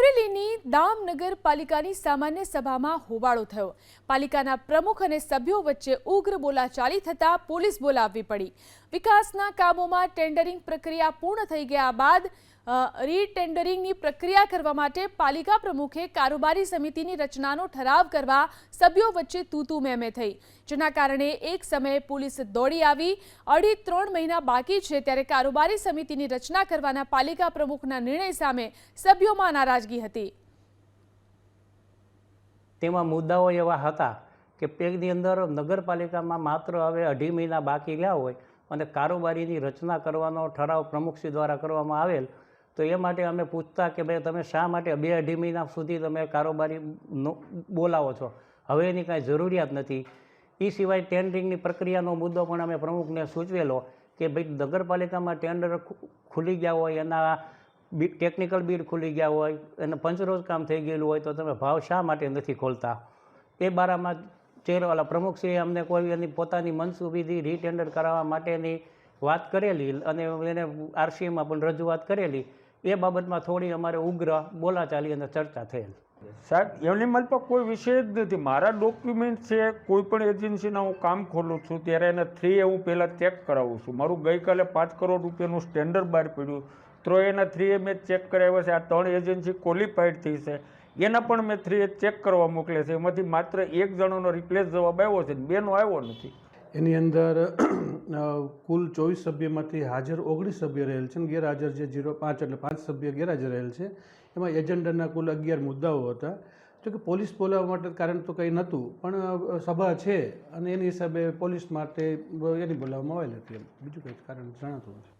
અમરેલીની દામ નગરપાલિકાની સામાન્ય સભામાં હોબાળો થયો. પાલિકાના પ્રમુખ અને સભ્યો વચ્ચે ઉગ્ર બોલાચાલી થતા પોલીસ બોલાવવી પડી. વિકાસના કામોમાં ટેન્ડરિંગ પ્રક્રિયા પૂર્ણ થઈ ગયા બાદ રીટેન્ડરિંગની પ્રક્રિયા કરવા માટે પાલિકા પ્રમુખે કારોબારી સમિતિની રચનાનો ઠરાવ કરવા સભ્યો વચ્ચે તૂતુ મેમે થઈ. જેના કારણે એક સમયે પોલીસ દોડી આવી. અઢી ત્રણ મહિના બાકી છે ત્યારે કારોબારી સમિતિની રચના કરવાના પાલિકા પ્રમુખના નિર્ણય સામે સભ્યોમાં નારાજગી હતી. તેમાં મુદ્દાઓ એવા હતા કે પેગની અંદર નગરપાલિકામાં માત્ર હવે અઢી મહિના બાકી ગયા હોય અને કારોબારીની રચના કરવાનો ઠરાવ પ્રમુખશ્રી દ્વારા કરવામાં આવેલ તો એ માટે અમે પૂછતા કે ભાઈ, તમે શા માટે બે અઢી મહિના સુધી તમે કારોબારી બોલાવો છો? હવે એની કાંઈ જરૂરિયાત નથી. એ સિવાય ટેન્ડરિંગની પ્રક્રિયાનો મુદ્દો પણ અમે પ્રમુખને સૂચવેલો કે ભાઈ, નગરપાલિકામાં ટેન્ડર ખુલી ગયા હોય, એના બી, ટેકનિકલ બીડ ખુલી ગયા હોય, અને પંચરોજ કામ થઈ ગયેલું હોય, તો તમે ભાવ શા માટે નથી ખોલતા? એ બારામાં ચેરવાલા પ્રમુખશ્રીએ અમને કોઈ એની પોતાની મનસુબીથી રીટેન્ડર કરાવવા માટેની વાત કરેલી અને એને આરસીએમાં પણ રજૂઆત કરેલી. એ બાબતમાં થોડી અમારે ઉગ્ર બોલાચાલી અને ચર્ચા થયેલ. સાહેબ, એમની મારી પાસે કોઈ વિષય જ નથી. મારા ડોક્યુમેન્ટ છે, કોઈ પણ એજન્સીના હું કામ ખોલું છું, ત્યારે એને થ્રી એ હું પહેલાં ચેક કરાવું છું. મારું ગઈકાલે પાંચ કરોડ રૂપિયાનું સ્ટેન્ડર્ડ બહાર પડ્યું. તો એના થ્રી એ મેં ચેક કરાવ્યા છે. આ ત્રણ એજન્સી ક્વોલિફાઈડ થઈ છે. એના પણ મેં થ્રી એ ચેક કરવા મોકલે છે. એમાંથી માત્ર એક જણોનો રિપ્લેસ જવાબ આવ્યો છે. બેનો આવ્યો નથી. એની અંદર કુલ ચોવીસ સભ્યમાંથી હાજર ઓગણીસ સભ્ય રહેલ છે અને ગેરહાજર જે જીરો પાંચ એટલે પાંચ સભ્ય ગેરહાજર રહેલ છે, એમાં એજન્ડાના કુલ અગિયાર મુદ્દાઓ હતા. જો કે પોલીસ બોલાવવા માટે કારણ તો કંઈ નહોતું, પણ સભા છે અને એની હિસાબે પોલીસ માટે એની બોલાવવામાં આવેલી હતી એમ. બીજું કંઈ કારણ જણાતું નથી.